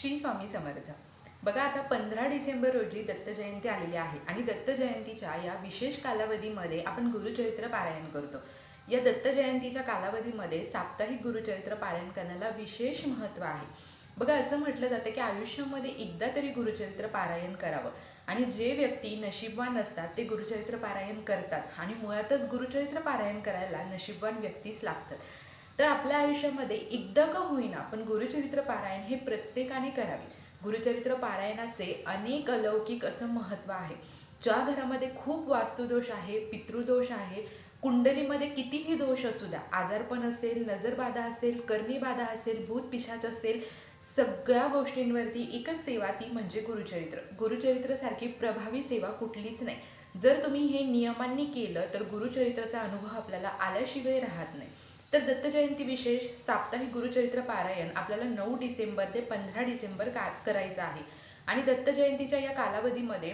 श्री स्वामी समर्थ. बघा आता पंधरा डिसेंबर रोजी दत्त जयंती आलेली आहे आणि दत्त जयंतीच्या या विशेष कालावधीमध्ये आपण गुरुचरित्र पारायण करतो. या दत्त जयंतीच्या कालावधीमध्ये साप्ताहिक गुरुचरित्र पारायण करण्याला विशेष महत्त्व आहे. बघा असं म्हटलं जातं की आयुष्यामध्ये एकदा तरी गुरुचरित्र पारायण करावं आणि जे व्यक्ती नशीबवान असतात ते गुरुचरित्र पारायण करतात आणि मुळातच गुरुचरित्र पारायण करायला नशीबवान व्यक्तीच लागतात. तर आपल्या आयुष्यामध्ये एकदा का होईना पण गुरुचरित्र पारायण हे प्रत्येकाने करावे. गुरुचरित्र पारायणाचे अनेक अलौकिक असं महत्त्व आहे. ज्या घरामध्ये खूप वास्तुदोष आहे पितृदोष आहे कुंडलीमध्ये कितीही दोष असू द्या आजारपण असेल नजरबाधा असेल कर्मीबाधा असेल भूत पिशाच असेल सगळ्या गोष्टींवरती एकच सेवा ती म्हणजे गुरुचरित्र. गुरुचरित्र सारखी प्रभावी सेवा कुठलीच नाही. जर तुम्ही हे नियमांनी केलं तर गुरुचरित्राचा अनुभव आपल्याला आल्याशिवाय राहत नाही. तर दत्त जयंती विशेष साप्ताहिक गुरुचरित्र पारायण आपल्याला नऊ डिसेंबर ते पंधरा डिसेंबर का करायचं आहे. आणि दत्त जयंतीच्या या कालावधीमध्ये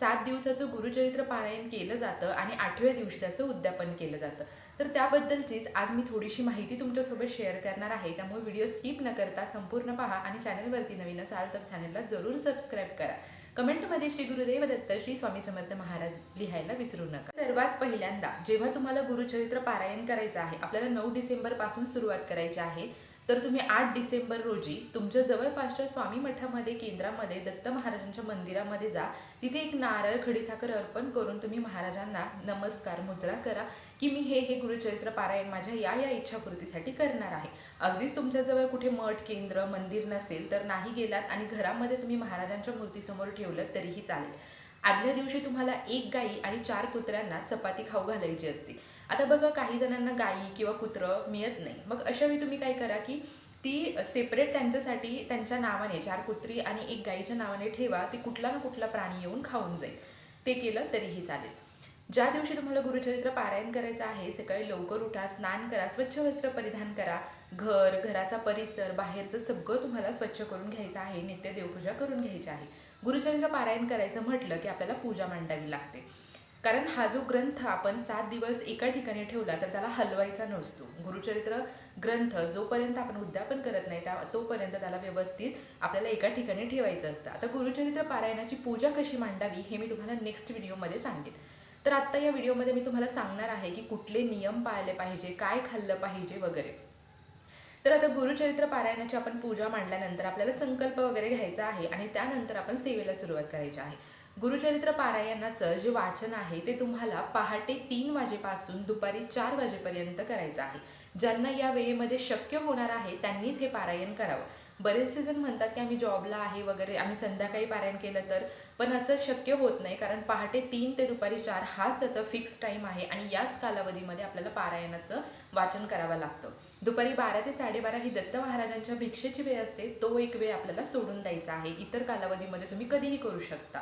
सात दिवसाचं गुरुचरित्र पारायण केलं जातं आणि आठव्या दिवशी त्याचं उद्यापन केलं जातं. तर त्याबद्दलचीच आज मी थोडीशी माहिती तुमच्यासोबत शेअर करणार आहे. त्यामुळे व्हिडिओ स्किप न करता संपूर्ण पहा आणि चॅनलवरती नवीन असाल तर चॅनलला जरूर सबस्क्राईब करा. कमेंटमध्ये श्री गुरुदेव दत्त श्री स्वामी समर्थ महाराज लिहायला विसरू नका. सर्वात पहिल्यांदा जेव्हा तुम्हाला गुरुचरित्र पारायण करायचं आहे आपल्याला नऊ डिसेंबरपासून सुरुवात करायची आहे तर तुम्ही आठ डिसेंबर रोजी तुमच्या जवळपासच्या स्वामी मठामध्ये केंद्रामध्ये दत्त महाराजांच्या मंदिरामध्ये जा. तिथे एक नारळ खडीसाखर अर्पण करून तुम्ही महाराजांना नमस्कार मुजरा करा की मी हे हे गुरुचरित्र पारायण माझ्या या या इच्छापूर्तीसाठी करणार आहे. अगदीच तुमच्याजवळ कुठे मठ केंद्र मंदिर नसेल तर नाही गेलात आणि घरामध्ये तुम्ही महाराजांच्या मूर्तीसमोर ठेवलं तरीही चालेल. आदल्या दिवशी तुम्हाला एक गाई आणि चार कुत्र्यांना चपाती खाऊ घालायची असते. आता बघा काही जणांना गाई किंवा कुत्रं मिळत नाही. मग अशा वेळी तुम्ही काय करा की ती सेपरेट त्यांच्यासाठी त्यांच्या नावाने चार कुत्री आणि एक गाईच्या नावाने ठेवा ती कुठला ना कुठला प्राणी येऊन खाऊन जाईल. ते केलं तरीही चालेल. ज्या दिवशी तुम्हाला गुरुचरित्र पारायण करायचं आहे सकाळी लवकर उठा स्नान करा स्वच्छ वस्त्र परिधान करा घर घराचा परिसर बाहेरचं सगळं तुम्हाला स्वच्छ करून घ्यायचं आहे नित्य देवपूजा करून घ्यायची आहे. गुरुचरित्र पारायण करायचं म्हटलं की आपल्याला पूजा मांडावी लागते. कारण हा जो ग्रंथ आपण सात दिवस एका ठिकाणी ठेवला तर त्याला हलवायचा नसतो. गुरुचरित्र ग्रंथ जोपर्यंत आपण उद्यापन करत नाही त्या तोपर्यंत त्याला व्यवस्थित आपल्याला एका ठिकाणी ठेवायचं असतं. आता गुरुचरित्र पारायणाची पूजा कशी मांडावी हे मी तुम्हाला नेक्स्ट व्हिडिओमध्ये सांगेन. तर आत्ता या व्हिडिओमध्ये मी तुम्हाला सांगणार आहे की कुठले नियम पाळले पाहिजे काय खाल्लं पाहिजे वगैरे. तर आता गुरुचरित्र पारायणाची आपण पूजा मांडल्यानंतर आपल्याला संकल्प वगैरे घ्यायचा आहे आणि त्यानंतर आपण सेवेला सुरुवात करायची आहे. गुरुचरित्र पारायणाचं जे वाचन आहे ते तुम्हाला पहाटे तीन वाजेपासून दुपारी चार वाजेपर्यंत करायचं आहे. ज्यांना या वेळेमध्ये शक्य होणार आहे त्यांनीच हे पारायण करावं. बरेचसे जण म्हणतात की आम्ही जॉबला आहे वगैरे आम्ही संध्याकाळी पारायण केलं तर. पण असं शक्य होत नाही कारण पहाटे तीन ते दुपारी चार हाच त्याचा फिक्स टाईम आहे आणि याच कालावधीमध्ये आपल्याला पारायणाचं वाचन करावं लागतं. दुपारी बारा ते साडेबारा ही दत्त महाराजांच्या भिक्षेची वेळ असते तो एक वेळ आपल्याला सोडून द्यायचा आहे. इतर कालावधीमध्ये तुम्ही कधीही करू शकता.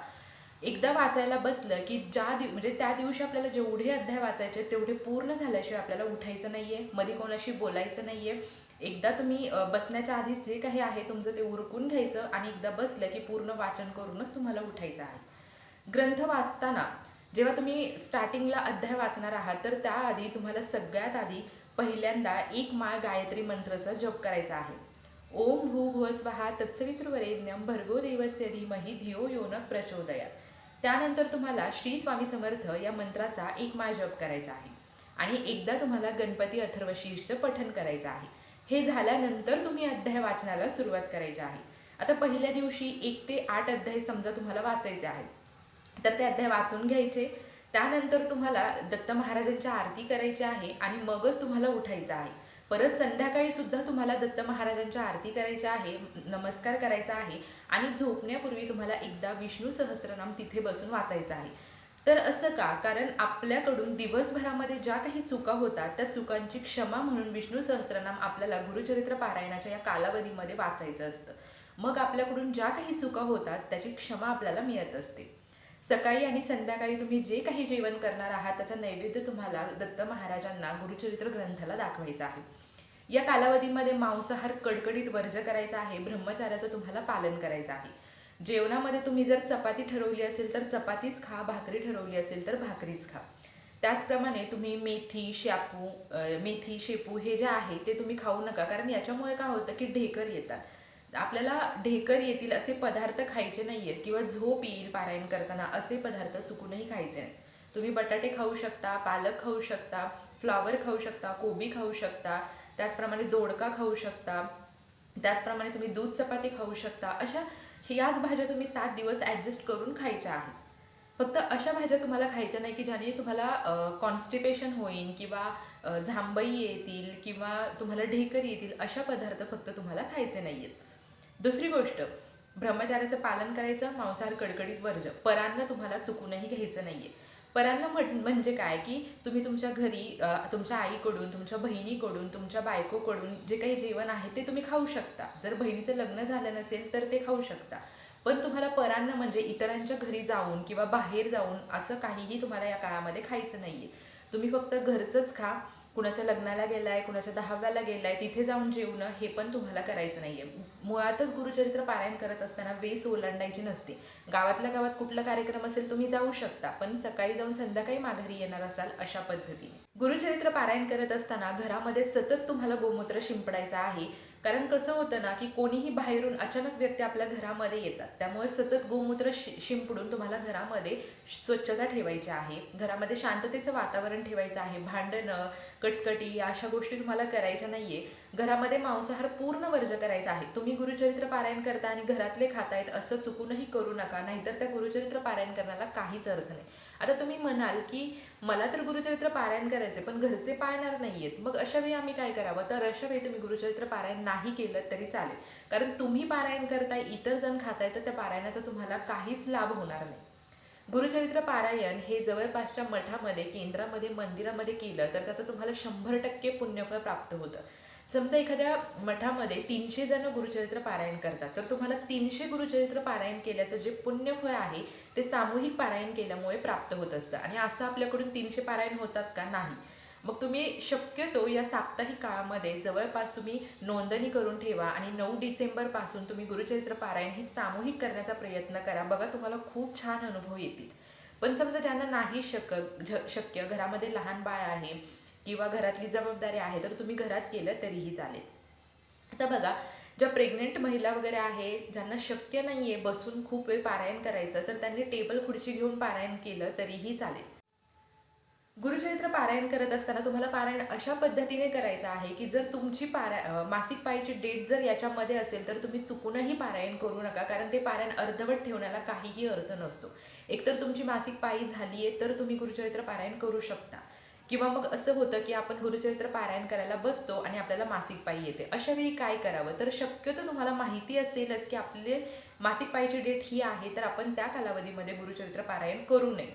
एकदा वाचायला बसलं की ज्या दिव म्हणजे त्या दिवशी आपल्याला जेवढे अध्याय वाचायचे तेवढे पूर्ण झाल्याशिवाय आपल्याला उठायचं नाही आहे मध्ये कोणाशी बोलायचं नाही आहे एकदा तुम्ही बसण्याच्या आधीच जे काही आहे तुमचं ते उरकून घ्यायचं आणि एकदा बसलं की पूर्ण वाचन करूनच तुम्हाला उठायचं आहे. ग्रंथ वाचताना जेव्हा तुम्ही स्टार्टिंगला अध्याय वाचणार आहात तर त्याआधी तुम्हाला सगळ्यात आधी पहिल्यांदा एक माळ गायत्री मंत्राचा जप करायचा आहे. ओम भू भुव स्वहा तत्सवितृवरेण्यम भर्गो देवस्य धीमही धियो योनक प्रचोदयात. त्यानंतर तुम्हाला श्री स्वामी समर्थ या मंत्राचा एक माळ जप करायचा आहे. आणि एकदा तुम्हाला गणपती अथर्वशीर्षचं पठण करायचं आहे. हे झाल्यानंतर तुम्ही अध्याय वाचनाला सुरुवात करायची आहे. आता पहिल्या दिवशी एक ते आठ अध्याय समजा तुम्हाला वाचायचे आहेत. तर ते अध्याय वाचून घ्यायचे. त्यानंतर तुम्हाला दत्त महाराजांची आरती करायची आहे आणि मगच तुम्हाला उठायचं आहे. परत संध्याकाळी सुद्धा तुम्हाला दत्त महाराजांच्या आरती करायची आहे नमस्कार करायचा आहे आणि झोपण्यापूर्वी तुम्हाला एकदा विष्णू सहस्रनाम तिथे बसून वाचायचं आहे. तर असं का? कारण आपल्याकडून दिवसभरामध्ये ज्या काही चुका होतात त्या चुकांची क्षमा म्हणून विष्णू सहस्रनाम आपल्याला गुरुचरित्र पारायणाच्या या कालावधीमध्ये वाचायचं असतं. मग आपल्याकडून ज्या काही चुका होतात त्याची क्षमा आपल्याला मिळत असते. सकाळी आणि संध्याकाळी तुम्ही जे काही जेवण करणार आहात त्याचा नैवेद्य तुम्हाला दत्त महाराजांना गुरुचरित्र ग्रंथाला दाखवायचा आहे. या कालावधीमध्ये मांसाहार कडकडीत वर्ज करायचा आहे ब्रह्मचार्याचं तुम्हाला पालन करायचं आहे. जेवणामध्ये तुम्ही जर चपाती ठरवली असेल तर चपातीच खा भाकरी ठरवली असेल तर भाकरीच खा. त्याचप्रमाणे तुम्ही मेथी शापू मेथी शेपू हे जे आहे ते तुम्ही खाऊ नका कारण याच्यामुळे काय होतं की ढेकर येतात. आपल्याला ढेकर येतील असे पदार्थ खायचे नाही आहेत किंवा झोप येईल पारायण करताना असे पदार्थ चुकूनही खायचे नाही तुम्ही बटाटे खाऊ शकता पालक खाऊ शकता फ्लॉवर खाऊ शकता कोबी खाऊ शकता त्याचप्रमाणे दोडका खाऊ शकता त्याचप्रमाणे तुम्ही दूध चपाती खाऊ शकता अशा ह्याच भाज्या तुम्ही सात दिवस ॲडजस्ट करून खायच्या आहेत. फक्त अशा भाज्या तुम्हाला खायच्या नाही की ज्याने तुम्हाला कॉन्स्टिपेशन होईल किंवा झांबई जांभई येतील किंवा तुम्हाला ढेकर येतील अशा पदार्थ फक्त तुम्हाला खायचे नाही आहेत दुसरी गोष्ट ब्रह्मचार्याचं पालन करायचं मांसाहार कडकडीत वर्ज परांना तुम्हाला चुकूनही घ्यायचं नाहीये. परांना म्हण म्हणजे काय? की तुम्ही तुमच्या घरी तुमच्या आईकडून तुमच्या बहिणीकडून तुमच्या बायकोकडून जे काही जेवण आहे ते तुम्ही खाऊ शकता. जर बहिणीचं लग्न झालं नसेल तर ते खाऊ शकता. पण तुम्हाला परांना म्हणजे इतरांच्या घरी जाऊन किंवा बाहेर जाऊन असं काहीही तुम्हाला या काळामध्ये खायचं नाही आहे तुम्ही फक्त घरचंच खा. कुणाच्या लग्नाला गेलाय कुणाच्या दहाव्याला गेलाय तिथे जाऊन जेवणं हे पण तुम्हाला करायचं नाहीये. मुळातच गुरुचरित्र पारायण करत असताना वेस ओलांडायची नसते. गावातल्या गावात कुठला कार्यक्रम असेल तुम्ही जाऊ शकता पण सकाळी जाऊन संध्याकाळी माघारी येणार असाल अशा पद्धतीने. गुरुचरित्र पारायण करत असताना घरामध्ये सतत तुम्हाला गोमूत्र शिंपडायचं आहे. कारण कसं होतं ना की कोणीही बाहेरून अचानक व्यक्ती आपल्या घरामध्ये येतात. त्यामुळे सतत गोमूत्र शि शिंपडून तुम्हाला घरामध्ये स्वच्छता ठेवायची आहे. घरामध्ये शांततेचं वातावरण ठेवायचं आहे. भांडणं कटकटी अशा गोष्टी तुम्हाला करायच्या नाहीये. घरामध्ये मांसाहार पूर्ण वर्ज करायचा आहे. तुम्ही गुरुचरित्र पारायण करता आणि घरातले खातायत असं चुकूनही करू नका. नाहीतर त्या गुरुचरित्र पारायण करण्याला काहीच अर्थ नाही. आता तुम्ही म्हणाल की मला तर गुरुचरित्र पारायण करायचे पण घरचे पाळणार नाहीयेत. मग अशा वेळी आम्ही काय करावं? तर अशा वेळी तुम्ही गुरुचरित्र पारायण नाही केलं तरी चालेल. कारण तुम्ही पारायण करताय इतर जण खाताय तर त्या पारायणाचा तुम्हाला काहीच लाभ होणार नाही. गुरुचरित्र पारायण हे जवळपासच्या मठामध्ये केंद्रामध्ये मंदिरामध्ये केलं तर त्याचं तुम्हाला शंभर टक्के पुण्यफळ प्राप्त होतं. समजा एखाद्या मठामध्ये तीनशे जण गुरुचरित्र पारायण करतात तर तुम्हाला तीनशे गुरुचरित्र पारायण केल्याचं जे पुण्यफळ आहे ते सामूहिक पारायण केल्यामुळे प्राप्त होत असतं. आणि असं आपल्याकडून तीनशे पारायण होतात का? नाही. मग तुम्ही शक्यतो या साप्ताहिक काळामध्ये जवळपास तुम्ही नोंदणी करून ठेवा आणि नऊ डिसेंबरपासून तुम्ही गुरुचरित्र पारायण हे सामूहिक करण्याचा प्रयत्न करा. बघा तुम्हाला खूप छान अनुभव येतील. पण समजा ज्यांना नाही शक झ- शक्य घरामध्ये लहान बाळ आहे किंवा घरातली जबाबदारी आहे तर तुम्ही घरात केलं तरीही चालेल. आता बघा ज्या प्रेग्नेंट महिला वगैरे आहे ज्यांना शक्य नाही आहे बसून खूप वेळ पारायण करायचं तर त्यांनी टेबल खुर्ची घेऊन पारायण केलं तरीही चालेल. गुरुचरित्र पारायण करत असताना तुम्हाला पारायण अशा पद्धतीने करायचं आहे की जर तुमची पारा मासिक पाळीची डेट जर याच्यामध्ये असेल तर तुम्ही चुकूनही पारायण करू नका कारण ते पारायण अर्धवट ठेवण्याला काहीही अर्थ नसतो. एकतर तुमची मासिक पाळी झाली आहे तर तुम्ही गुरुचरित्र पारायण करू शकता. किंवा मग असं होतं की आपण गुरुचरित्र पारायण करायला बसतो आणि आपल्याला मासिक पायी येते. अशा वेळी काय करावं? तर शक्यतो तुम्हाला माहिती असेलच की आपले मासिक पाळीची डेट ही आहे तर आपण त्या कालावधीमध्ये गुरुचरित्र पारायण करू नये.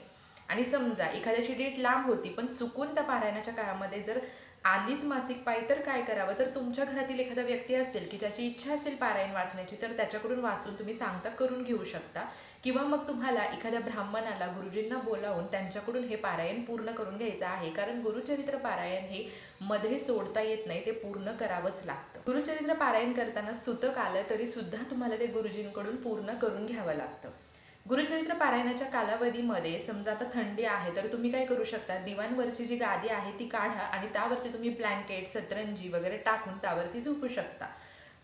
आणि समजा एखाद्याची डेट लांब होती पण चुकून त्या पारायणाच्या काळामध्ये जर आलीच मासिक पाळी तर काय करावं? तर तुमच्या घरातील एखादा व्यक्ती असेल की ज्याची इच्छा असेल पारायण वाचण्याची तर त्याच्याकडून वाचून तुम्ही सांगता करून घेऊ शकता. किंवा मग तुम्हाला एखाद्या ब्राह्मणाला गुरुजींना बोलावून त्यांच्याकडून हे पारायण पूर्ण करून घ्यायचं आहे. कारण गुरुचरित्र पारायण हे मध्ये सोडता येत नाही ते पूर्ण करावंच लागतं. गुरुचरित्र पारायण करताना सुतक आलं तरी सुद्धा तुम्हाला ते गुरुजींकडून पूर्ण करून घ्यावं लागतं. गुरुचरित्र पारायणाच्या कालावधीमध्ये समजा आता थंडी आहे तर तुम्ही काय करू शकता? दिवाणवरची जी गादी आहे ती काढा आणि त्यावरती तुम्ही ब्लँकेट सतरंजी वगैरे टाकून त्यावरती झोपू शकता.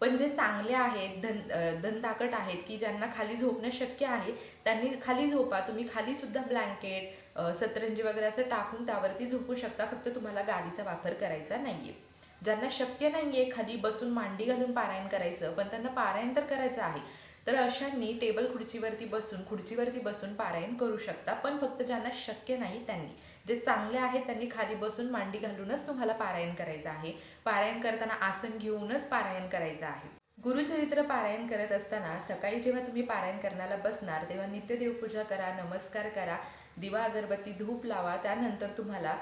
पण जे चांगले आहेत धन धनताकट आहेत की ज्यांना खाली झोपणं शक्य आहे त्यांनी खाली झोपा. तुम्ही खाली सुद्धा ब्लँकेट सतरंजी वगैरे असं टाकून त्यावरती झोपू शकता. फक्त तुम्हाला गादीचा वापर करायचा नाहीये. ज्यांना शक्य नाहीये खाली बसून मांडी घालून पारायण करायचं पण त्यांना पारायण तर करायचं आहे. तर अशांनी टेबल खुर्चीवरती बसून खुर्चीवरती बसून पारायण करू शकता पण फक्त ज्यांना शक्य नाही त्यांनी. जे चांगले आहेत त्यांनी खाली बसून मांडी घालूनच तुम्हाला पारायण करायचं आहे. पारायण करताना आसन घेऊनच पारायण करायचं आहे. गुरुचरित्र पारायण करत असताना सकाळी जेव्हा तुम्ही पारायण करण्याला बसणार तेव्हा नित्यदेवपूजा करा नमस्कार करा दिवा अगरबत्ती धूप लावा त्यानंतर तुम्हाला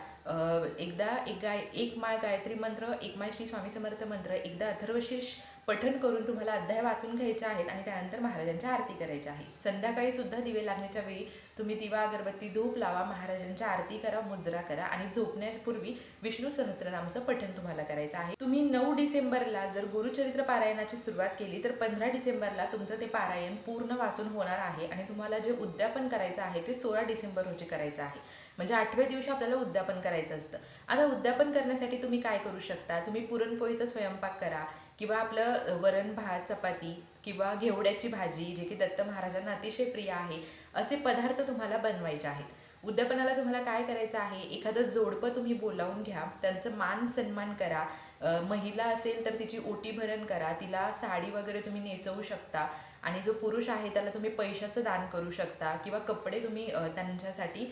एकदा एक गाय एक माळ गायत्री मंत्र एक माळ श्री स्वामी समर्थ मंत्र एकदा अथर्वशीर्ष पठण करून तुम्हाला अध्याय वाचून घ्यायचे आहेत आणि त्यानंतर महाराजांच्या आरती करायची आहे. संध्याकाळी सुद्धा दिवे लागण्याच्या वेळी तुम्ही दिवा अगरबत्ती धूप लावा महाराजांच्या आरती करा मुजरा करा आणि झोपण्यापूर्वी विष्णू सहस्त्रनामचं पठण तुम्हाला करायचं आहे. तुम्ही नऊ डिसेंबरला जर गुरुचरित्र पारायणाची सुरुवात केली तर पंधरा डिसेंबरला तुमचं ते पारायण पूर्ण वाचून होणार आहे आणि तुम्हाला जे उद्यापन करायचं आहे ते सोळा डिसेंबर रोजी करायचं आहे. म्हणजे आठव्या दिवशी आपल्याला उद्यापन करायचं असतं. आता उद्यापन करण्यासाठी तुम्ही काय करू शकता? तुम्ही पुरणपोळीचा स्वयंपाक करा किंवा आपलं वरण भात चपाती किंवा घेवड्याची भाजी जे की दत्त महाराजांना अतिशय प्रिय आहे असे पदार्थ तुम्हाला बनवायचे आहेत. उद्यापनाला तुम्हाला काय करायचं आहे? एखादं जोडपं तुम्ही बोलावून घ्या. त्यांचं मान सन्मान करा. महिला असेल तर तिची ओटी भरण करा. तिला साडी वगैरे तुम्ही नेसवू शकता. आणि जो पुरुष आहे त्याला तुम्ही पैशाचं दान करू शकता किंवा कपडे तुम्ही त्यांच्यासाठी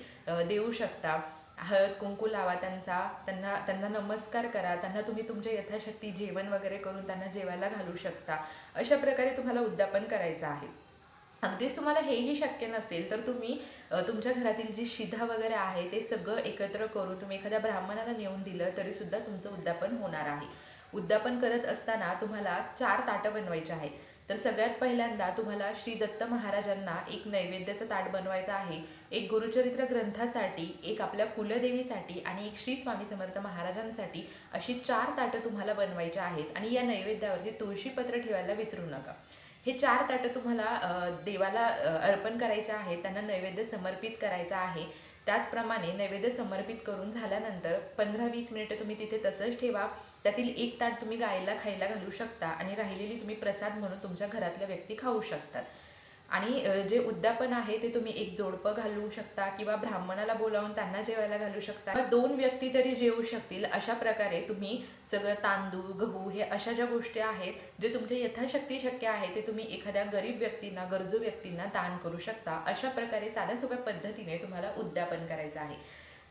देऊ शकता. हळद कुंकू लावा त्यांचा त्यांना त्यांना नमस्कार करा त्यांना तुम्ही तुमच्या यथाशक्ती जेवण वगैरे करून त्यांना जेवायला घालू शकता. अशा प्रकारे तुम्हाला उद्यापन करायचं आहे. अगदीच तुम्हाला हेही शक्य नसेल तर तुम्ही तुमच्या घरातील जी शिधा वगैरे आहे ते सगळं एकत्र करून तुम्ही एखाद्या ब्राह्मणाला नेऊन दिलं तरीसुद्धा तुमचं उद्यापन होणार आहे. उद्यापन करत असताना तुम्हाला चार ताटं बनवायचे आहेत. तर सगळ्यात पहिल्यांदा तुम्हाला श्री दत्त महाराजांना एक नैवेद्याचं ताट बनवायचं आहे. एक गुरुचरित्र ग्रंथासाठी एक आपल्या कुलदेवीसाठी आणि एक श्री स्वामी समर्थ महाराजांसाठी अशी चार ताटं तुम्हाला बनवायची आहेत आणि या नैवेद्यावरती तुळशीपत्र ठेवायला विसरू नका. हे चार ताटं तुम्हाला देवाला अर्पण करायचे आहेत त्यांना नैवेद्य समर्पित करायचा आहे. त्याचप्रमाणे नैवेद्य समर्पित करून झाल्यानंतर पंधरा वीस मिनिटं तुम्ही तिथे तसंच ठेवा. त्यातील एक ताट तुम्ही गायला खायला घालू शकता आणि राहिलेली तुम्ही प्रसाद म्हणून तुमच्या घरातल्या व्यक्ती खाऊ शकतात. आणि जे उद्यापन आहे ते तुम्ही एक जोडपं घालू शकता किंवा ब्राह्मणाला बोलावून त्यांना जेवायला घालू शकता. किंवा दोन व्यक्ती तरी जेवू शकतील अशा प्रकारे तुम्ही सगळं तांदूळ गहू हे अशा ज्या गोष्टी आहेत जे तुमच्या यथाशक्ती शक्य आहे ते तुम्ही एखाद्या गरीब व्यक्तींना गरजू व्यक्तींना दान करू शकता. अशा प्रकारे साध्या सोप्या पद्धतीने तुम्हाला उद्यापन करायचं आहे.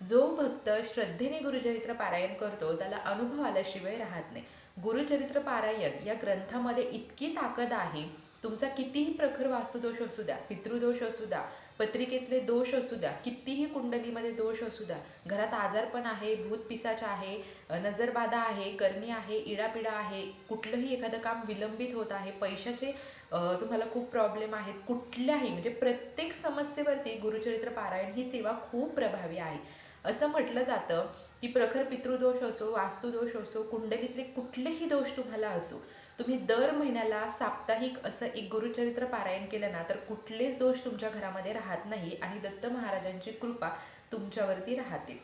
जो भक्त श्रद्धेने गुरुचरित्र पारायण करतो त्याला अनुभव आल्याशिवाय राहत नाही. गुरुचरित्र पारायण या ग्रंथामध्ये इतकी ताकद आहे. तुमचा कितीही प्रखर वास्तुदोष असू द्या पितृदोष असू द्या पत्रिकेतले दोष असू द्या कितीही कुंडलीमध्ये दोष असू द्या घरात आजारपण आहे भूत पिसाच आहे नजरबाधा आहे करणी आहे इडापिडा आहे कुठलंही एखादं काम विलंबित होत आहे पैशाचे तुम्हाला खूप प्रॉब्लेम आहेत कुठल्याही म्हणजे प्रत्येक समस्येवरती गुरुचरित्र पारायण ही सेवा खूप प्रभावी आहे. असं म्हटलं जातं की प्रखर पितृदोष असो वास्तुदोष असो कुंडलीतले कुठलेही दोष तुम्हाला असो तुम्ही दर महिन्याला साप्ताहिक असं एक गुरुचरित्र पारायण केलं ना तर कुठलेच दोष तुमच्या घरामध्ये राहत नाही आणि दत्त महाराजांची कृपा तुमच्यावरती राहते.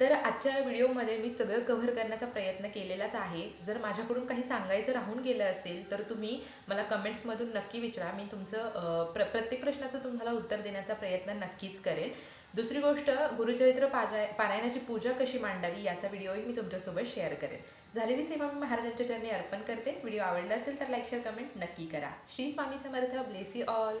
तर आजच्या व्हिडिओमध्ये मी सगळं कव्हर करण्याचा प्रयत्न केलेलाच आहे. जर माझ्याकडून काही सांगायचं राहून गेलं असेल तर तुम्ही मला कमेंट्समधून नक्की विचारा. मी तुमचं प्र प्रत्येक प्रश्नाचं तुम्हाला उत्तर देण्याचा प्रयत्न नक्कीच करेल. दुसरी गोष्ट गुरुचरित्र पाराय पारायणाची पूजा कशी मांडावी याचा व्हिडिओही मी तुमच्यासोबत शेअर करेन. झालेली सेवा मी महाराजांच्या चरणी अर्पण करते. व्हिडिओ आवडला असेल तर लाईक शेअर कमेंट नक्की करा. Shri Swami Samarth. Bless you all